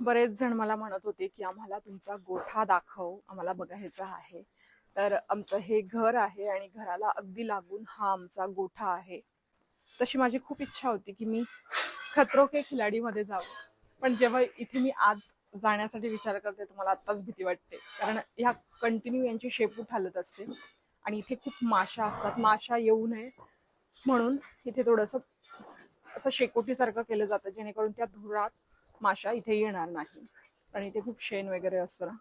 बरेच जण मला म्हणत होते की आम्हाला तुमचा गोठा दाखव आम्हाला बघायचा आहे. तर आमचं हे घर आहे आणि घराला अगदी लागून हा आमचा गोठा आहे. तशी माझी खूप इच्छा होती की मी खतरो के खिलाडीमध्ये जावं. पण जेव्हा इथे मी आज जाण्यासाठी विचार करते तर मला आत्ताच भीती वाटते. कारण ह्या कंटिन्यू यांची शेपूट हालत असते. आणि इथे खूप माशा असतात. माशा येऊ नये म्हणून इथे थोडंसं असं शेकोटीसारखं केलं जातं जेणेकरून त्या धुरात माशा इथे येणार नाही. आणि इथे खूप शेण वगैरे असतं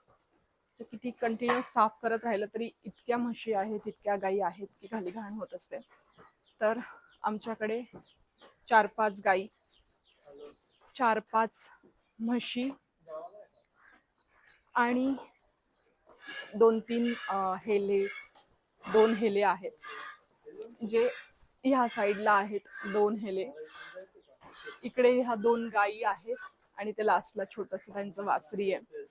तर किती कंटिन्युअस साफ करत राहिलं तरी इतक्या म्हशी आहेत इतक्या गायी आहेत की खाली घाण होत असते. तर आमच्याकडे चार पाच गायी चार पाच म्हशी आणि दोन तीन हेले दोन हेले आहेत. जे ह्या साईडला आहेत दोन हेले. इकडे ह्या दोन गायी आहेत. आणि ते लास्टला छोटस त्यांचं वासरी आहे.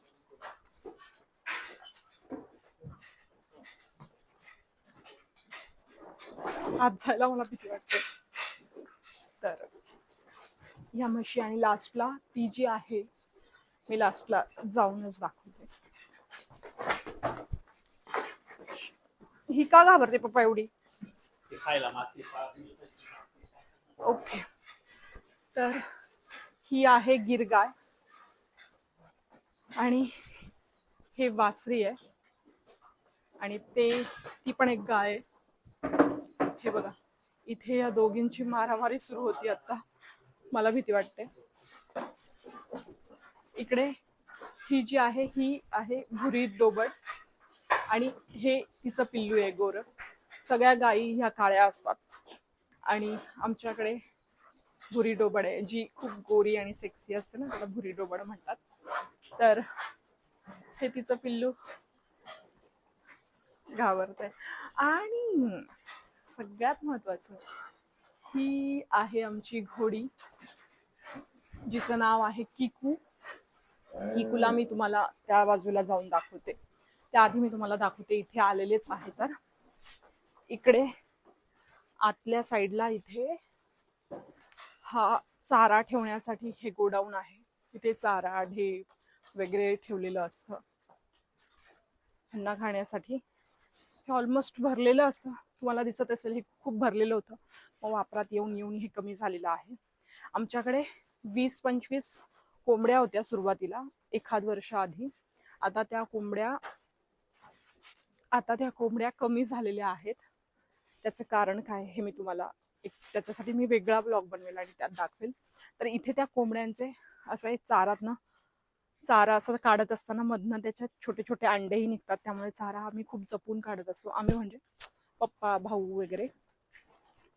आत जायला मला भीती वाटते. तर या म्हशी आणि लास्टला ती जी आहे मी लास्टला जाऊनच दाखवते. ही का घाबरते पप्पा एवढी? खायला ओके. तर ही आहे गिरगाय. आणि हे वासरी आहे. आणि ते ती पण एक गाय आहे. हे बघा इथे या दोघींची मारामारी सुरू होती आता. मला भीती वाटते. इकडे ही जी आहे ही आहे भुरी डोबट आणि हे तिचं पिल्लू आहे गोर. सगळ्या गायी ह्या काळ्या असतात. आणि आमच्याकडे भुरी डोबड आहे जी खूप गोरी आणि सेक्सी असते ना त्याला भुरी डोबड म्हणतात. तर हे तिचं पिल्लू घाबरत आहे आणि सगळ्यात महत्वाचं ही आहे आमची घोडी जिचं नाव आहे किकू. किकूला मी तुम्हाला त्या बाजूला जाऊन दाखवते. त्याआधी मी तुम्हाला दाखवते इथे आलेलेच आहे तर. इकडे आतल्या साईडला इथे हा चारा ठेवण्यासाठी हे गोडाऊन आहे. तिथे चारा ढेप वगैरे ठेवलेलं असतं. ह्यांना खाण्यासाठी हे ऑलमोस्ट भरलेलं असतं. तुम्हाला दिसत असेल हे खूप भरलेलं होतं. मग वापरात येऊन येऊन हे कमी झालेलं आहे. आमच्याकडे वीस पंचवीस कोंबड्या होत्या सुरुवातीला एखाद वर्ष आधी. आता त्या कोंबड्या आता त्या कोंबड्या कमी झालेल्या आहेत. त्याचं कारण काय हे मी तुम्हाला एक त्याच्यासाठी मी वेगळा ब्लॉग बनवेल आणि त्यात दाखवेल. तर इथे त्या कोंबड्यांचे असं हे चारात ना चारा असं काढत असताना मधनं त्याच्यात छोटे छोटे अंडेही निघतात. त्यामुळे चारा आम्ही खूप जपून काढत असतो. आम्ही म्हणजे पप्पा भाऊ वगैरे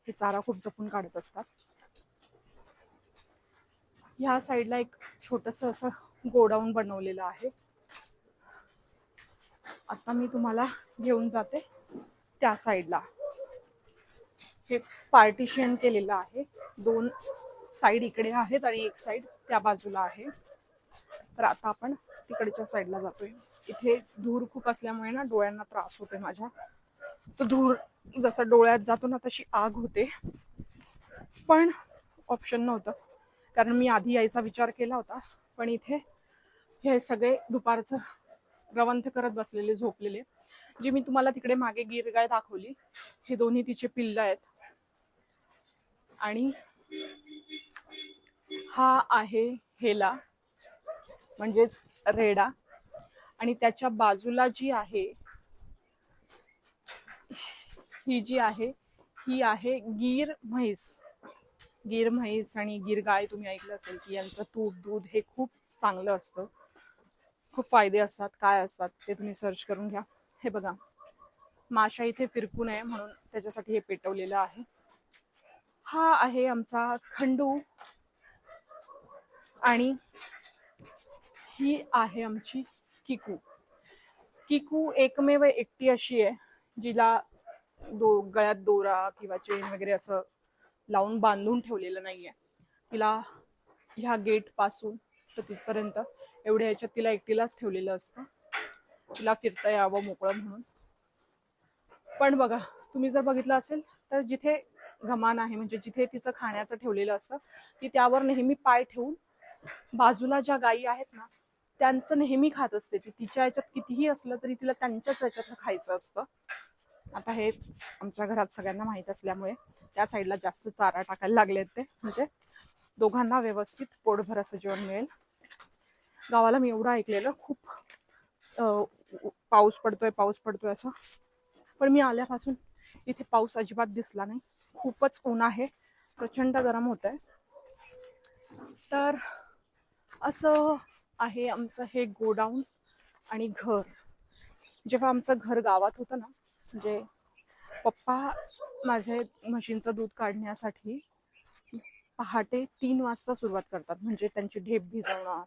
हे चारा खूप जपून काढत असतात. ह्या साईडला एक छोटस असं गोडाऊन बनवलेलं आहे. आता मी तुम्हाला घेऊन जाते त्या साईडला. हे पार्टिशियन केलेलं आहे. दोन साईड इकडे आहेत आणि एक साईड त्या बाजूला आहे. तर आता आपण तिकडच्या साईडला जातोय. इथे धूर खूप असल्यामुळे ना डोळ्यांना त्रास होतोय माझ्या. तो धूर जसा डोळ्यात जातो ना तशी आग होते. पण ऑप्शन नव्हतं. कारण मी आधी यायचा विचार केला होता. पण इथे हे सगळे दुपारचं रवंथ करत बसलेले झोपलेले. जे मी तुम्हाला तिकडे मागे गिरगाय दाखवली हे दोन्ही तिचे पिल्ल आहेत. आणि हा आहे हेला म्हणजेच रेडा. आणि त्याच्या बाजूला जी आहे ही जी आहे ही आहे गीर म्हैस. गीर म्हैस आणि गीर गाय तुम्ही ऐकलं असेल की यांचं तूप दूध हे खूप चांगलं असतं. खूप फायदे असतात काय असतात ते तुम्ही सर्च करून घ्या. हे बघा माशा इथे फिरकू नये म्हणून त्याच्यासाठी हे पेटवलेलं आहे. हा आहे आमचा खंडू. आणि ही आहे आमची किकू. किकू एकमेव एकटी अशी आहे जिला दो गळ्यात दोरा किंवा चेन वगैरे असं लावून बांधून ठेवलेलं नाहीये. तिला ह्या गेटपासून तर तिथपर्यंत एवढ्या ह्याच्यात तिला एकटीलाच ठेवलेलं असतं. तिला फिरता यावं मोकळं म्हणून. पण बघा तुम्ही जर बघितलं असेल तर जिथे घमान आहे म्हणजे जिथे तिचं खाण्याचं ठेवलेलं असतं ती त्यावर नेहमी पाय ठेवून बाजूला ज्या गायी आहेत ना त्यांचं नेहमी खात असते. ती तिच्या याच्यात कितीही असलं तरी तिला त्यांच्याच याच्यातनं खायचं असतं. आता हे आमच्या घरात सगळ्यांना माहीत असल्यामुळे त्या साईडला जास्त चारा टाकायला लागले ते. म्हणजे दोघांना व्यवस्थित पोटभर असं जेवण मिळेल. गावाला मी एवढं ऐकलेलं खूप पाऊस पडतोय पाऊस पडतोय असं. पण मी आल्यापासून इथे पाऊस अजिबात दिसला नाही. खूपच ऊन आहे. प्रचंड गरम होत आहे तर असं आहे आमचं हे गोडाऊन आणि घर. जेव्हा आमचं घर गावात होतं ना म्हणजे पप्पा माझे म्हशींचं दूध काढण्यासाठी पहाटे तीन वाजता सुरुवात करतात. म्हणजे त्यांची ढेप भिजवणं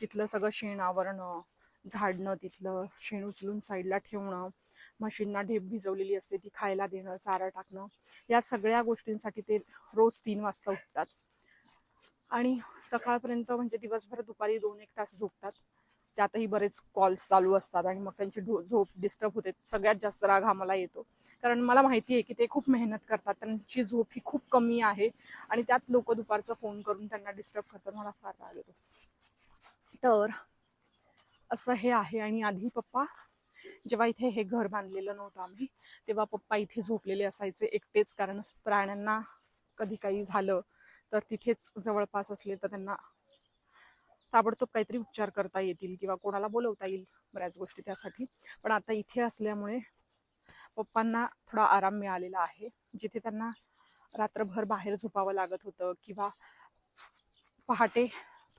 तिथलं सगळं शेण आवरणं झाडणं तिथलं शेण उचलून साईडला ठेवणं म्हशींना ढेप भिजवलेली असते ती खायला देणं चारा टाकणं या सगळ्या गोष्टींसाठी ते रोज तीन वाजता उठतात. आणि सकाळपर्यंत म्हणजे दिवसभर दुपारी दोन एक तास झोपतात. त्यातही बरेच कॉल्स चालू असतात आणि मग त्यांची ढो- झोप डिस्टर्ब होते. सगळ्यात जास्त राग आम्हाला येतो. कारण मला माहिती आहे की ते खूप मेहनत करतात. त्यांची झोप ही खूप कमी आहे आणि त्यात लोक दुपारचा फोन करून त्यांना डिस्टर्ब करतात. मला फार राग येतो. तर असं हे आहे आणि आधी पप्पा जेव्हा इथे हे घर बांधलेलं नव्हतं आम्ही तेव्हा पप्पा इथे झोपलेले असायचे एकटेच कारण प्राण्यांना कधी काही झालं तर तिथेच जवळपास असले तर त्यांना ताबडतोब काहीतरी उपचार करता येतील किंवा कोणाला बोलवता येईल बऱ्याच गोष्टी त्यासाठी. पण आता इथे असल्यामुळे पप्पांना थोडा आराम मिळालेला आहे. जिथे त्यांना रात्रभर बाहेर झोपावं लागत होतं किंवा पहाटे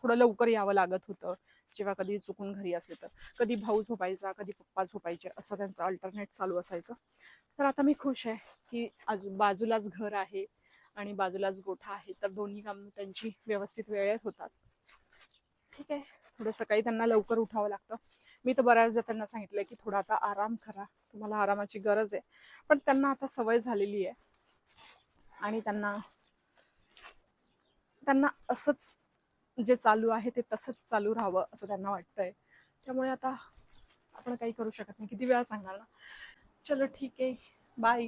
थोडं लवकर यावं लागत होतं. जेव्हा कधी चुकून घरी असले तर. कधी भाऊ झोपायचा कधी पप्पा झोपायचे असं त्यांचं अल्टरनेट चालू असायचं. तर आता मी खुश आहे की आज बाजूलाच घर आहे आणि बाजूलाच गोठा आहे. तर दोन्ही कामं त्यांची व्यवस्थित वेळेत होतात. ठीक आहे. थोडं सकाळी त्यांना लवकर उठावं लागतं. मी तर बऱ्याचदा त्यांना सांगितलंय की थोडा आता आराम करा. तुम्हाला आरामाची गरज आहे. पण त्यांना आता सवय झालेली आहे. आणि त्यांना त्यांना असंच जे चालू आहे ते तसंच चालू राहावं असं त्यांना वाटतंय. त्यामुळे आता आपण काही करू शकत नाही. किती वेळा सांगाल ना? चलो ठीक आहे. बाय